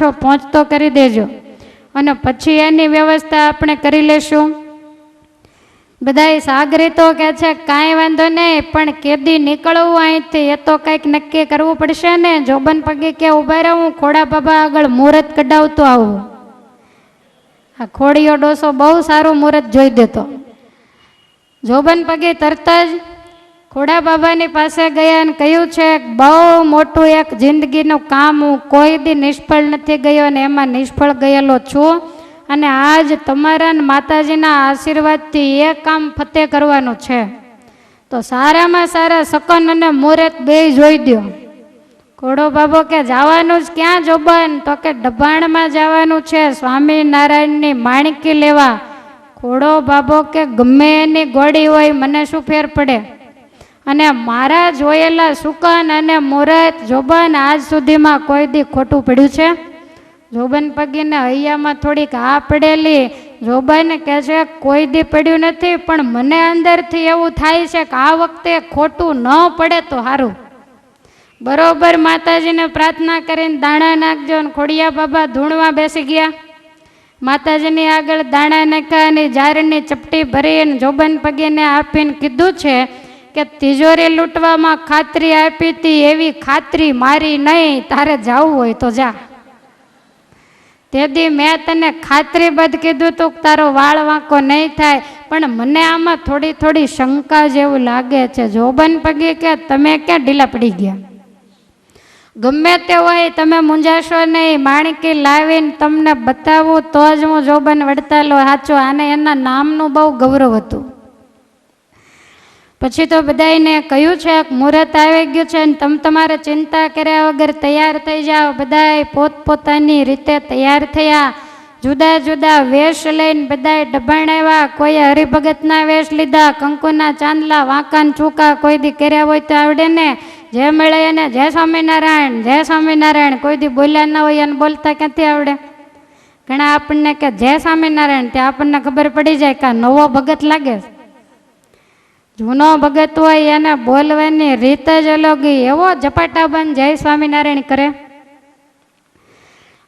છો પહોંચતો કરી દેજો. અને પછી એની વ્યવસ્થા આપણે કરી લેશું. બધાય સાગરીતો કે છે, કાંઈ વાંધો નહીં, પણ કેદી નીકળવું અહીંથી, એ તો કંઈક નક્કી કરવું પડશે ને. જોબન પગે કે ઊભા રહું, ખોડા બાબા આગળ મુહૂર્ત કઢાવતો આવું. આ ખોડીયો ડોસો બહુ સારું મુહૂર્ત જોઈ દેતો. જોબન પગે તરત જ ખોડા બાબાની પાસે ગયા અને કહ્યું છે, બહુ મોટું એક જિંદગીનું કામ હું કોઈ દી નિષ્ફળ નથી ગયો અને એમાં નિષ્ફળ ગયેલો છું. અને આજ તમારા માતાજીના આશીર્વાદથી એ કામ ફતે કરવાનું છે. તો સારામાં સારા સકન અને મુહૂર્ત બે જોઈ દો ઘોડો બાબો કે, જવાનું જ ક્યાં જોબન? તો કે, દબાણમાં જવાનું છે, સ્વામિનારાયણની માણકી લેવા. ઘોડો બાબો કે, ગમે એની ગોળી હોય, મને શું ફેર પડે? અને મારા જોયેલા સુકન અને મુહૂર્ત જોબન આજ સુધીમાં કોઈ દી ખોટું પડ્યું છે? જોબન પગીને હૈયામાં થોડીક આ પડેલી જોબન કહે છે, કોઈ દી પડ્યું નથી, પણ મને અંદરથી એવું થાય છે કે આ વખતે ખોટું ન પડે તો સારું બરોબર માતાજીને પ્રાર્થના કરીને દાણા નાખજો અને ખોડિયા બાબા ધૂણવા બેસી ગયા. માતાજીની આગળ દાણા નાખ્યા અને જારની ચપટી ભરીને જોબન પગીને આપીને કીધું છે કે તિજોરી લૂંટવામાં ખાતરી આપી હતી, એવી ખાતરી મારી નહીં, તારે જવું હોય તો જા. તેથી મેં તને ખાતરીબદ્ધ કીધું તું તારો વાળ વાંકો નહીં થાય, પણ મને આમાં થોડી થોડી શંકા જેવું લાગે છે. જોબન પગી કે તમે ક્યાં ઢીલા પડી ગયા? ગમે તે હોય તમે મૂંઝાશો નહીં, માણકી લાવીને તમને બતાવું, તો જ હું જોબન વડતાલો સાચો, આને એના નામનું બહુ ગૌરવ હતું. પછી તો બધાને કહ્યું છે, મુહૂર્ત આવી ગયું છે ને તમે તમારે ચિંતા કર્યા વગર તૈયાર થઈ જાઓ. બધાય પોતપોતાની રીતે તૈયાર થયા. જુદા જુદા વેશ લઈને બધાએ ડબાણ આવ્યા. કોઈએ હરિભગતના વેશ લીધા, કંકુના ચાંદલા, વાંકાન, ચૂકા, કોઈ દી કર્યા હોય તો આવડે ને. જે મળે એને જય સ્વામિનારાયણ જય સ્વામિનારાયણ. કોઈ દી બોલ્યા ના હોય એને બોલતા ક્યાંથી આવડે? ઘણા આપણને કે, જય સ્વામિનારાયણ. ત્યાં આપણને ખબર પડી જાય કે નવો ભગત લાગે છે. જૂનો ભગત હોય એને બોલવાની રીત જ અલગ. એવો ઝપાટાબંધ જય સ્વામિનારાયણ કરે.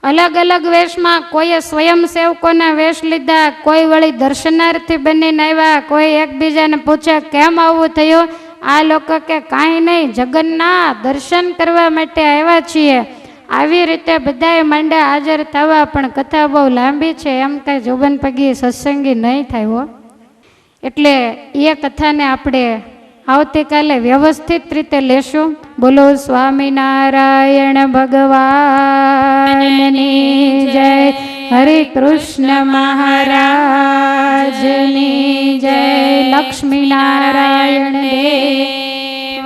અલગ અલગ વેશમાં કોઈએ સ્વયંસેવકોના વેશ લીધા, કોઈ વળી દર્શનાર્થી બનીને આવ્યા, કોઈ એકબીજાને પૂછે, કેમ આવું થયું? આ લોકો કે કાંઈ નહીં જગન્ના દર્શન કરવા માટે આવ્યા છીએ. આવી રીતે બધાએ માંડ્યા હાજર થવા પણ કથા બહુ લાંબી છે. એમ કાંઈ જોબન પગી સત્સંગી નહીં થાય હો. એટલે એ કથાને આપણે આવતીકાલે વ્યવસ્થિત રીતે લેશું. બોલો, સ્વામિનારાયણ ભગવાનની જય. હરે કૃષ્ણ મહારાજની જય. લક્ષ્મીનારાયણ દેવ